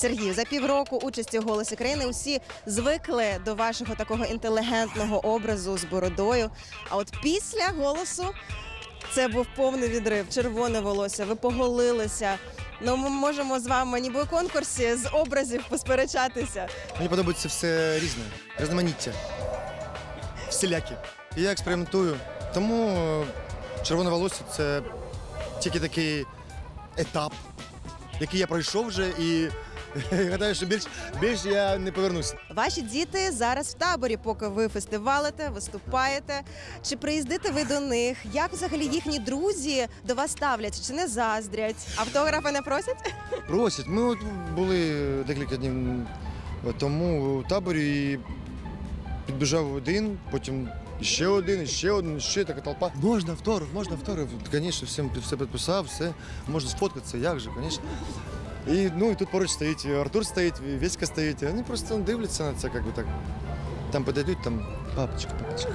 Сергію, за півроку участі у голосі країни усі звикли до вашого такого інтелігентного образу з бородою. А от після голосу це був повний відрив, червоне волосся, ви поголилися. Ну, ми можемо з вами ніби у конкурсі з образів посперечатися. Мені подобається все різне, різноманіття, всілякі. Я експериментую. Тому е, червоне волосся це тільки такий етап, який я пройшов вже і гадаю, що більш, більш я не повернуся. Ваші діти зараз в таборі, поки ви фестивалите, виступаєте. Чи приїздите ви до них? Як взагалі їхні друзі до вас ставляться? Чи не заздрять? Автографи не просять? Просять. Ми от були декілька днів тому у таборі і підбіжав один, потім ще один, ще один, ще така толпа. Можна автограф, можна автограф. Звісно, всім все підписав, все, можна сфоткатися, як же, звісно. І, ну, і тут поруч стоїть Артур стоїть, Веська стоїть. І вони просто дивляться на це, як би так. Там подойдуть, там папочка, папочка.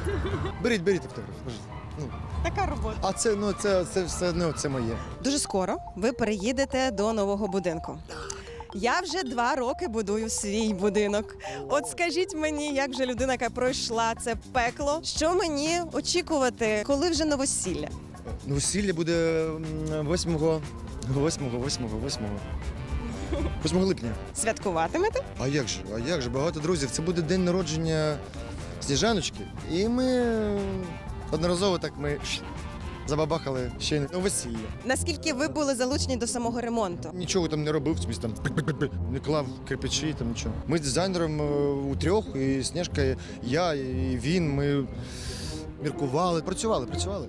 Беріть, беріть автограф. Ну, Така робота. а це, ну, це, це все одно це моє. Дуже скоро ви переїдете до нового будинку. Я вже два роки будую свій будинок. От скажіть мені, як же людина, яка пройшла це пекло, що мені очікувати, коли вже новосілля? Весілля буде 8 8 8 8 8 липня. Святкуватимете? А як же? А як же? Багато друзів. Це буде день народження Сніжаночки. І ми одноразово так ми забабахали ще не ну, весілля. Наскільки ви були залучені до самого ремонту? Нічого там не робив, собі там не клав кирпичі, там нічого. Ми з дизайнером е, у трьох, і Сніжка, і я, і він. Ми міркували, працювали, працювали.